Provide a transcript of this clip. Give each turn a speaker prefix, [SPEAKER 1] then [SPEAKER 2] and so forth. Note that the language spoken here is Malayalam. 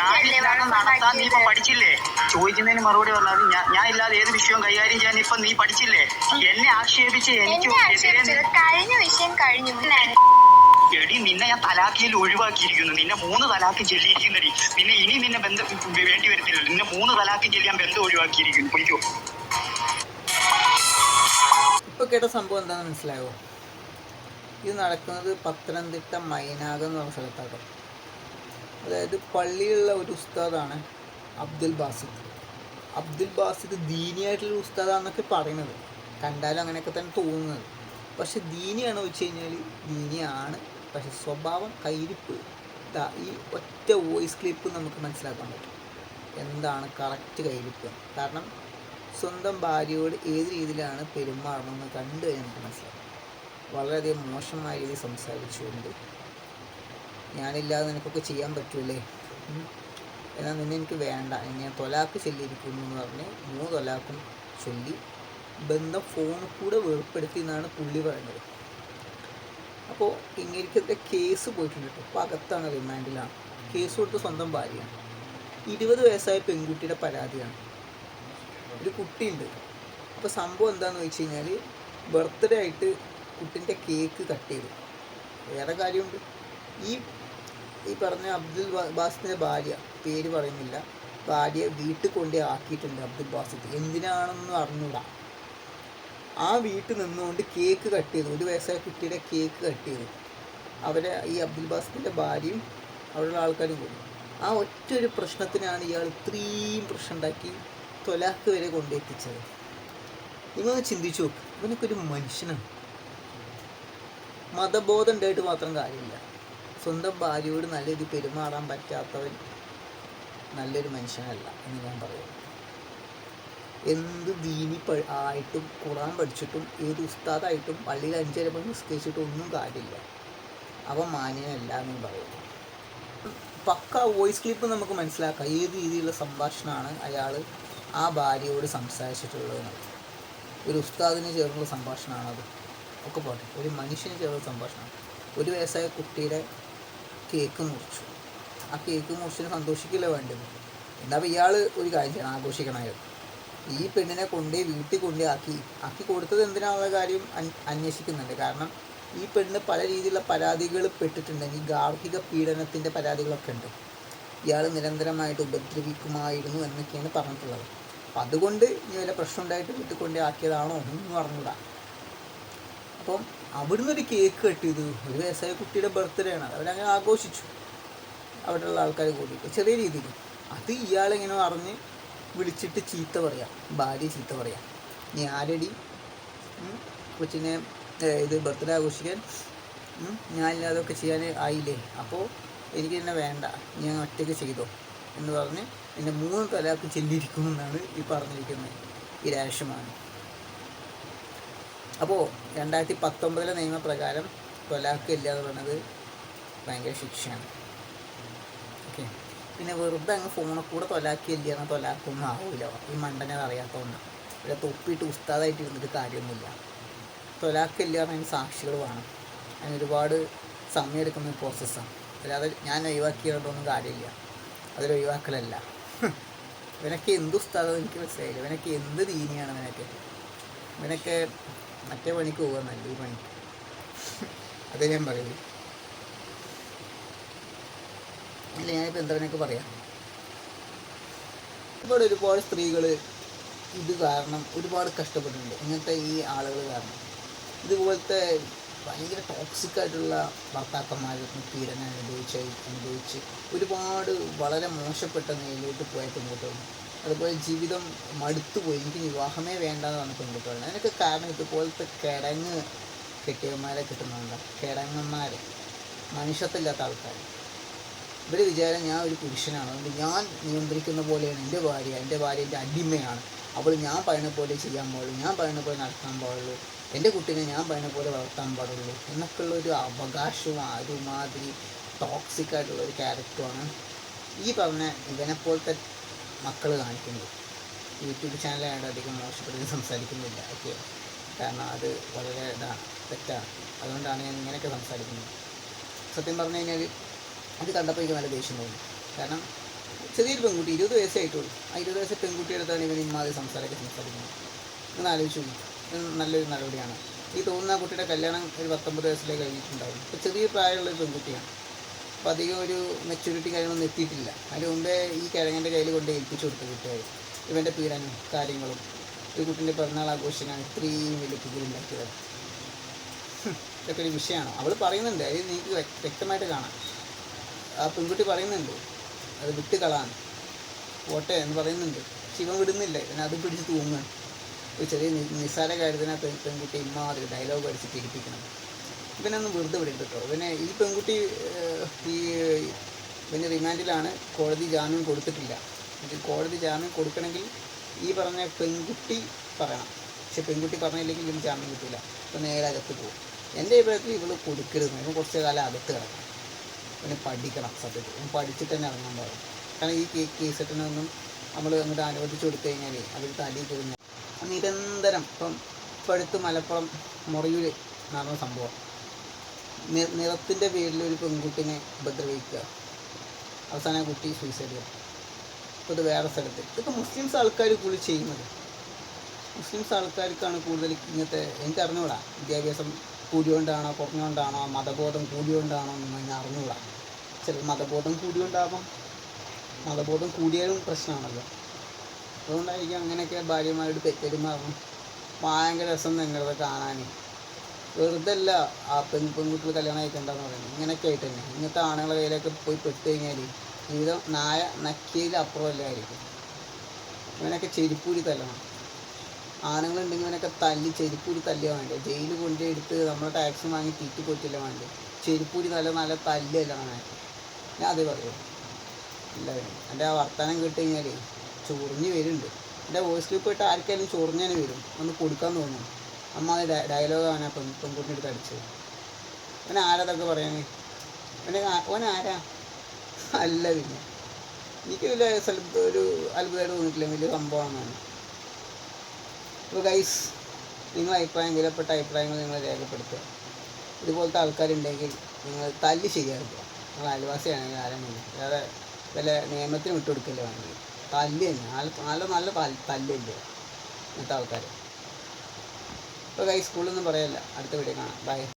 [SPEAKER 1] ഞാനില്ലാതെ നടത്താൻ. നീ ഇപ്പൊ പഠിച്ചില്ലേ? ചോദിക്കുന്നതിന് മറുപടി പറഞ്ഞാൽ ഞാൻ ഞാൻ ഇല്ലാതെ ഏത് വിഷയവും കൈകാര്യം ചെയ്യാൻ ഇപ്പൊ നീ പഠിച്ചില്ലേ? എന്നെ ആക്ഷേപിച്ച് എനിക്ക്
[SPEAKER 2] എന്നെ
[SPEAKER 1] എതിരെ
[SPEAKER 2] ആക്ഷേപിച്ചത് കഴിഞ്ഞ വിഷയം കഴിഞ്ഞു.
[SPEAKER 1] എടി നിന്നെ ഞാൻ തലാഖിയിൽ ഒഴിവാക്കിയിരിക്കുന്നു. നിന്നെ മൂന്ന് തലാഖ് ചെല്ലിയിരിക്കുന്നടി പിന്നെ ഇനി നിന്നെ ബന്ധം വേണ്ടി വരത്തില്ല നിന്നെ മൂന്ന് തലാഖ് ചെല്ലിയാൻ ബന്ധം ഒഴിവാക്കിയിരിക്കുന്നു. പൊയ്ക്കോ.
[SPEAKER 3] ഇപ്പോൾ കേട്ട സംഭവം എന്താണെന്ന് മനസ്സിലായോ? ഇത് നടക്കുന്നത് പത്തനംതിട്ട മൈനാഗം എന്ന് പറഞ്ഞ സ്ഥലത്താട്ടോ. അതായത് പള്ളിയിലുള്ള ഒരു ഉസ്താദാണ് അബ്ദുൽ ബാസിദ്. അബ്ദുൽ ബാസിദ് ദീനിയായിട്ടുള്ള ഉസ്താദാന്നൊക്കെ പറയുന്നത്. കണ്ടാലും അങ്ങനെയൊക്കെ തന്നെ തോന്നുന്നത്. പക്ഷെ ദീനിയാണോ വെച്ച് കഴിഞ്ഞാൽ ദീനിയാണ്. പക്ഷെ സ്വഭാവം കയ്യിരിപ്പ് ഈ ഒറ്റ വോയിസ് ക്ലിപ്പ് നമുക്ക് മനസ്സിലാക്കാൻ പറ്റും. എന്താണ് കറക്റ്റ് കയ്യിരിപ്പ്? കാരണം സ്വന്തം ഭാര്യയോട് ഏത് രീതിയിലാണ് പെരുമാറണമെന്ന് കണ്ടു കഴിഞ്ഞാൽ നമുക്ക് മനസ്സിലാക്കാം വളരെയധികം മോശമായ രീതിയിൽ സംസാരിച്ചുകൊണ്ട് ഞാനില്ലാതെ നിനക്കൊക്കെ ചെയ്യാൻ പറ്റൂലേ. എന്നാൽ നിന്നെ എനിക്ക് വേണ്ട. ഞാൻ തൊലാക്ക് ചൊല്ലിയിരിക്കുന്നു എന്ന് പറഞ്ഞ് മൂന്ന് തൊലാക്കും ചൊല്ലി ബന്ധം ഫോണിൽ കൂടെ വേർപ്പെടുത്തി എന്നാണ് പുള്ളി പറയുന്നത് അപ്പോൾ ഇങ്ങനെയൊക്കെ കേസ് പോയിട്ടുണ്ട് കേട്ടോ. അപ്പോൾ അകത്താണ് റിമാൻഡിലാണ് കേസ് കൊടുത്ത് സ്വന്തം ഭാര്യയാണ്. ഇരുപത് വയസ്സായ പെൺകുട്ടിയുടെ പരാതിയാണ്. ഒരു കുട്ടിയുണ്ട്. അപ്പോൾ സംഭവം എന്താണെന്ന് വെച്ച് കഴിഞ്ഞാൽ ബർത്ത്ഡേ ആയിട്ട് കുട്ടിന്റെ കേക്ക് കട്ട് ചെയ്തു. വേറെ കാര്യമുണ്ട്. ഈ ഈ പറഞ്ഞ അബ്ദുൽ ബാസിന്റെ ഭാര്യ പേര് പറയുന്നില്ല. ഭാര്യയെ വീട്ടിൽ കൊണ്ട് ആക്കിയിട്ടുണ്ട് അബ്ദുൽ ബാസിത്ത് എന്തിനാണെന്ന് അറിഞ്ഞൂടാ. ആ വീട്ടിൽ നിന്നുകൊണ്ട് കേക്ക് കട്ട് ചെയ്തു. ഒരു വയസ്സായ കുട്ടിയുടെ കേക്ക് കട്ട് ചെയ്തു. അവരെ ഈ അബ്ദുൽ ബാസിത്തിന്റെ ഭാര്യയും അവിടെയുള്ള ആൾക്കാരും കൂടി ആ ഒറ്റ ഒരു പ്രശ്നത്തിനാണ് ഇയാൾ ഇത്രയും പ്രശ്നം ഉണ്ടാക്കി തൊലാക്ക് വരെ കൊണ്ടെത്തിച്ചത്. നിങ്ങളൊന്ന് ചിന്തിച്ചു നോക്ക്. ഇവനൊക്കെ ഒരു മനുഷ്യനാണ്. മതബോധം ഉണ്ടായിട്ട് മാത്രം കാര്യമില്ല. സ്വന്തം ഭാര്യയോട് നല്ല രീതിയിൽ പെരുമാറാൻ പറ്റാത്തവൻ നല്ലൊരു മനുഷ്യനല്ല എന്ന് ഞാൻ പറയുന്നു എന്ത് ദീനി ആയിട്ടും ഖുറാൻ പഠിച്ചിട്ടും ഏത് ഉസ്താദായിട്ടും പള്ളിയിൽ അഞ്ചര മണി നിസ്കരിച്ചിട്ടും ഒന്നും കാര്യമില്ല. അവൻ മാന്യനല്ല എന്ന് പറയുന്നു പക്ക വോയിസ് ക്ലിപ്പ് നമുക്ക് മനസ്സിലാക്കാം. ഏത് രീതിയിലുള്ള സംഭാഷണമാണ് അയാൾ ആ ഭാര്യയോട് സംസാരിച്ചിട്ടുള്ളത് ഒരു ഉസ്താദിന് ചേർന്നുള്ള സംഭാഷണമാണത്. ഒക്കെ പോട്ടെ. ഒരു മനുഷ്യന് ചേർന്നുള്ള സംഭാഷണമാണ്. ഒരു വയസ്സായ കുട്ടിയുടെ കേക്ക് മുറിച്ചു. ആ കേക്ക് മുറിച്ചിന് സന്തോഷിക്കില്ല വേണ്ടത്? എന്താ ഇയാൾ ഒരു കാര്യം ചെയ്യണം ആഘോഷിക്കണമായത് ഈ പെണ്ണിനെ കൊണ്ടേ വീട്ടിൽ കൊണ്ടേ ആക്കി. ആക്കി കൊടുത്തത് എന്തിനാണെന്ന കാര്യം അന്വേഷിക്കുന്നുണ്ട്. കാരണം ഈ പെണ്ണ് പല രീതിയിലുള്ള പരാതികൾ പെട്ടിട്ടുണ്ടെങ്കിൽ ഗാർഹിക പീഡനത്തിന്റെ പരാതികളൊക്കെ ഉണ്ട്. ഇയാൾ നിരന്തരമായിട്ട് ഉപദ്രവിക്കുമായിരുന്നു എന്നൊക്കെയാണ് പറഞ്ഞിട്ടുള്ളത്. അപ്പം അതുകൊണ്ട് ഇനി വല്ല പ്രശ്നം ഉണ്ടായിട്ട് വീട്ടിൽ കൊണ്ടേ ആക്കിയതാണോ ഒന്നും അറിഞ്ഞൂടാ അപ്പം അവിടുന്ന് ഒരു കേക്ക് കെട്ടിയത് ഒരു വയസ്സായ കുട്ടിയുടെ ബർത്ത്ഡേ ആണ്. അവരങ്ങനെ ആഘോഷിച്ചു. അവിടെയുള്ള ആൾക്കാർ കൂടിയിട്ട്. ചെറിയ രീതിയിൽ. അത് ഇയാളെങ്ങനെ അറിഞ്ഞ് വിളിച്ചിട്ട് ചീത്ത പറയാം. ഭാര്യ ചീത്ത പറയാം. നീ ആരടി? കൊച്ചിനെ ഇത് ബർത്ത്ഡേ ആഘോഷിക്കാൻ? ഞാൻ ചെയ്യാൻ ആയില്ലേ? അപ്പോൾ എനിക്ക് തന്നെ വേണ്ട. ഞാൻ ഒറ്റയ്ക്ക് ചെയ്തോ? എന്ന് പറഞ്ഞ് എന്റെ മൂന്ന് തലാക്ക് ചെല്ലിയിരിക്കുമെന്നാണ് ഈ പറഞ്ഞിരിക്കുന്നത്. ഈ രാശമാണ് അപ്പോൾ രണ്ടായിരത്തി പത്തൊമ്പതിലെ നിയമപ്രകാരം തൊലാക്ക് ഇല്ല എന്ന് പറയുന്നത് ഭയങ്കര ശിക്ഷയാണ്. ഓക്കെ. പിന്നെ വെറുതെ അങ്ങ് ഫോണിൽ കൂടെ തൊലാക്കി ഇല്ല തൊലാക്കൊന്നും ആവില്ല ഈ മണ്ടനെ അറിയാത്ത ഒന്നാണ് ഇവിടെ തൊപ്പിയിട്ട് ഉസ്താദായിട്ട് ഇരുന്നിട്ട് കാര്യമൊന്നുമില്ല. തൊലാക്ക് ഇല്ല എന്നതിന് സാക്ഷികൾ വേണം. അതിന് ഒരുപാട് സമയം എടുക്കുന്ന പ്രോസസ്സാണ് അല്ലാതെ ഞാൻ ഒഴിവാക്കിയതുകൊണ്ടൊന്നും കാര്യമില്ല. അതിലൊഴിവാക്കലല്ല ഇവനൊക്കെ എന്ത് ഉസ്താദോ എനിക്ക് മനസ്സിലായില്ല. ഇവനൊക്കെ എന്ത് ദീനിയാണ് ഇവനൊക്കെ? ഇവനൊക്കെ മറ്റേ പണിക്ക് പോകാൻ നല്ല ഈ പണിക്ക്. അതേ ഞാൻ പറയുള്ളൂ അല്ല ഞാനിപ്പോൾ എന്തവനൊക്കെ പറയാം? ഒരുപാട് ഒരുപാട് സ്ത്രീകൾ ഇത് കാരണം ഒരുപാട് കഷ്ടപ്പെട്ടിട്ടുണ്ട് ഇങ്ങനത്തെ ഈ ആളുകൾ കാരണം. ഇതുപോലത്തെ ഭയങ്കര ടോക്സിക് ആയിട്ടുള്ള ഭർത്താക്കന്മാരും പീഡനം അനുഭവിച്ച് അനുഭവിച്ച് ഒരുപാട് വളരെ മോശപ്പെട്ട നിലയിലോട്ട് പോയ പെൺകുട്ടികളും അതുപോലെ ജീവിതം മടുത്തുപോയി. എനിക്ക് വിവാഹമേ വേണ്ടെന്ന് പറഞ്ഞ പെൺകുട്ടികൾ അതിനൊക്കെ കാരണം ഇതുപോലത്തെ കിടങ്ങ് കെട്ടിയന്മാരെ കിട്ടുന്നുണ്ട് കിടങ്ങന്മാർ മനുഷ്യത്തില്ലാത്ത ആൾക്കാർ ഇവർ വിചാരം ഞാൻ ഒരു പുരുഷനാണ്. അതുകൊണ്ട് ഞാൻ നിയന്ത്രിക്കുന്ന പോലെയാണ് എന്റെ ഭാര്യ. എന്റെ ഭാര്യ എന്റെ അടിമയാണ്. അവൾ ഞാൻ പറയുന്ന പോലെ ചെയ്യാൻ പാടുള്ളൂ. ഞാൻ പറയുന്ന പോലെ നടത്താൻ പാടുള്ളൂ. എന്റെ കുട്ടീനെ ഞാൻ പറയുന്ന പോലെ വളർത്താൻ പാടുള്ളൂ. എന്നൊക്കെയുള്ള ഒരു അവകാശവും ഒരുമാതിരി ടോക്സിക് ആയിട്ടുള്ള ഒരു ക്യാരക്ടറുമാണ് ഈ പറഞ്ഞ ഇവനെപ്പോലത്തെ മക്കൾ കാണിക്കുന്നത്. യൂട്യൂബ് ചാനലായിട്ട് അധികം മോശപ്പെടുത്തി സംസാരിക്കുന്നില്ല. ഓക്കെ. കാരണം അത് വളരെ ഇതാണ് തെറ്റാണ്. അതുകൊണ്ടാണ് ഞാൻ ഇങ്ങനെയൊക്കെ സംസാരിക്കുന്നത്. സത്യം പറഞ്ഞു കഴിഞ്ഞാൽ അത് കണ്ടപ്പോൾ എനിക്ക് നല്ല ദേഷ്യം തോന്നി. കാരണം ചെറിയൊരു പെൺകുട്ടി ഇരുപത് വയസ്സായിട്ടുള്ളൂ ആ ഇരുപത് വയസ്സ് പെൺകുട്ടിയെടുത്താണ് ഇവൻ ഇമ്മാതിരി സംസാരമൊക്കെ സംസാരിക്കുന്നത്. ഒന്ന് ആലോചിച്ചു നല്ലൊരു നടപടിയാണ്. ഈ തോന്നുന്ന കുട്ടിയുടെ കല്യാണം ഒരു പത്തൊമ്പത് വയസ്സിലേക്ക് കഴിഞ്ഞിട്ടുണ്ടാവും ഇപ്പോൾ ചെറിയ പ്രായമുള്ള പെൺകുട്ടിയാണ്. അപ്പോൾ അധികം ഒരു മെച്യൂരിറ്റി കാര്യങ്ങളൊന്നും എത്തിയിട്ടില്ല. അതിന് ഈ കിഴങ്ങന്റെ കയ്യിൽ കൊണ്ട് ഏൽപ്പിച്ചു കൊടുത്തു കുട്ടികൾ ഇവന്റെ പീഡനും കാര്യങ്ങളും. ഒരു കുട്ടീന്റെ പിറന്നാൾ ആഘോഷിക്കാൻ ഇത്രയും വലിയ പിടിയിലുണ്ടാക്കിയത് ഇതൊക്കെ ഒരു വിഷയമാണ്. അവൾ പറയുന്നുണ്ട്. അതിൽ വ്യക്ത- വ്യക്തമായിട്ട് കാണാം. ആ പെൺകുട്ടി പറയുന്നുണ്ട്. അത് വിട്ട് കളാണ് പോട്ടെ എന്ന് പറയുന്നുണ്ട്. ശിവൻ വിടുന്നില്ല. പിന്നെ അത് പിടിച്ച് തൂങ്ങുകയാണ്. ഒരു ചെറിയ നിസ്സാര കാര്യത്തിനകത്ത് പെൺകുട്ടി ഇമ്മാതിരി ഡയലോഗ് അടിച്ച് തിരിപ്പിക്കണം ഇവനൊന്നും വെറുതെ വിടരുത് കേട്ടോ. ഇവനെ ഈ പെൺകുട്ടി ഈ ഇവന് റിമാൻഡിലാണ് കോടതി ജാമ്യം കൊടുത്തിട്ടില്ല. കോടതി ജാമ്യം കൊടുക്കണമെങ്കിൽ ഈ പറഞ്ഞ പെൺകുട്ടി പറയണം. പക്ഷെ പെൺകുട്ടി പറഞ്ഞില്ലെങ്കിൽ ഇവന് ജാമ്യം കിട്ടില്ല ഇപ്പം നേരെ അകത്ത് പോകും. എന്റെ അഭിപ്രായത്തിൽ ഇവൾ കൊടുക്കരുത്. ഇവൻ കുറച്ച് കാലം അകത്ത് കിടക്കണം. ഇവന് പഠിക്കണം സത്യത്തിൽ. ഇവൻ പഠിച്ചിട്ട് തന്നെ ഇറങ്ങാൻ പാടും കാരണം ഈ കേ കേസെട്ടിനൊന്നും നമ്മൾ അങ്ങോട്ട് അനുവദിച്ചു കൊടുത്തു കഴിഞ്ഞാൽ അവർ തലയിൽ കയറുന്ന നിരന്തരം ഇപ്പം ഇപ്പം അടുത്ത് മലപ്പുറം മുറയൂർ നടന്ന സംഭവം. നിറത്തിന്റെ പേരിൽ ഒരു പെൺകുട്ടിനെ ഉപദ്രവിക്കുക. അവസാനം കുട്ടി സൂയിസൈഡ് ചെയ്യുക അത് വേറെ സ്ഥലത്ത്. ഇതൊക്കെ മുസ്ലിംസ് ആൾക്കാർ കൂടുതൽ ചെയ്യുന്നത്. മുസ്ലിംസ് ആൾക്കാർക്കാണ് കൂടുതൽ ഇങ്ങനത്തെ എനിക്ക് അറിഞ്ഞുകൂടാ. വിദ്യാഭ്യാസം കൂടിയോണ്ടാണോ കുറഞ്ഞുകൊണ്ടാണോ മതബോധം കൂടിയോണ്ടാണോ എന്ന് ഞാൻ അറിഞ്ഞുകൂടാ. ചില മതബോധം കൂടിയോണ്ടാവാം. മതബോധം കൂടിയാലും പ്രശ്നമാണല്ലോ. അതുകൊണ്ടായിരിക്കും അങ്ങനെയൊക്കെ ഭാര്യമാരോട് പെരുമാറും ഭയങ്കര രസം നിങ്ങളത് കാണാൻ വെറുതെ അല്ല ആ പെൺ പെൺകുട്ടികൾ കല്യാണം കഴിക്കണ്ടെന്ന് പറയുന്നത്. ഇങ്ങനെയൊക്കെ ആയിട്ട് തന്നെ ഇങ്ങനത്തെ ആണുങ്ങളെ കയ്യിലൊക്കെ പോയി പെട്ട് കഴിഞ്ഞാൽ ജീവിതം നായ അപ്പുറമല്ലേ ആയിരിക്കും. ഇവനൊക്കെ ചെരിപ്പൂരി തല്ലണം. ആണുങ്ങളുണ്ടെങ്കിൽ ഇവനൊക്കെ തല്ലി ചെരിപ്പൂരി തല്ലിയാൽ വേണ്ടേ? ജയിലിൽ കൊണ്ടുപോയി എടുത്ത് നമ്മളെ ടാക്സി വാങ്ങി തീറ്റി കൊറ്റില്ല വേണ്ടേ? ചെരിപ്പൂരി നല്ല നല്ല തല്ലല്ല കാണാൻ ഞാൻ അതേ പറയൂ. എല്ലാവരും എന്റെ ആ വർത്തമാനം കേട്ട് കഴിഞ്ഞാൽ ചൊറിഞ്ഞ് വരുന്നുണ്ട്. എന്റെ വോയിസ് ക്ലിപ്പ് ഇട്ട് ആർക്കായാലും ചൊറിഞ്ഞാൽ വരും. ഒന്ന് കൊടുക്കാൻ തോന്നും അമ്മ ഡയലോഗ് ആ പെൺ പെൺകുട്ടിന്റെ അടുത്ത് അടിച്ചത് അവൻ ആരാതൊക്കെ പറയാൻ? അവനെ ഓൻ ആരാ? അല്ല പിന്നെ. എനിക്ക് വലിയ സ്ഥലത്ത് ഒരു അത്ഭുതമായിട്ട് തോന്നിയിട്ടില്ല. വലിയ സംഭവമാണ് അപ്പോൾ ഗൈസ് നിങ്ങൾ അഭിപ്രായം വിലപ്പെട്ട അഭിപ്രായങ്ങൾ നിങ്ങൾ രേഖപ്പെടുത്തുക. ഇതുപോലത്തെ ആൾക്കാരുണ്ടെങ്കിൽ നിങ്ങൾ തല്ലി ശരിയാക്കുക. നിങ്ങൾ അയൽവാസിയാണെങ്കിൽ ആരാണെങ്കിൽ വേറെ വല്ല നിയമത്തിന് വിട്ടുകൊടുക്കില്ല വേണമെങ്കിൽ തല്ല് തന്നെ. നല്ല നല്ല നല്ല തല്ല് തല്ലില്ലേ ഇങ്ങനത്തെ ആൾക്കാർ ഇപ്പോൾ കൈ സ്കൂളിലൊന്നും പറയല്ല. അടുത്ത വീഡിയോ കാണാം. ബൈ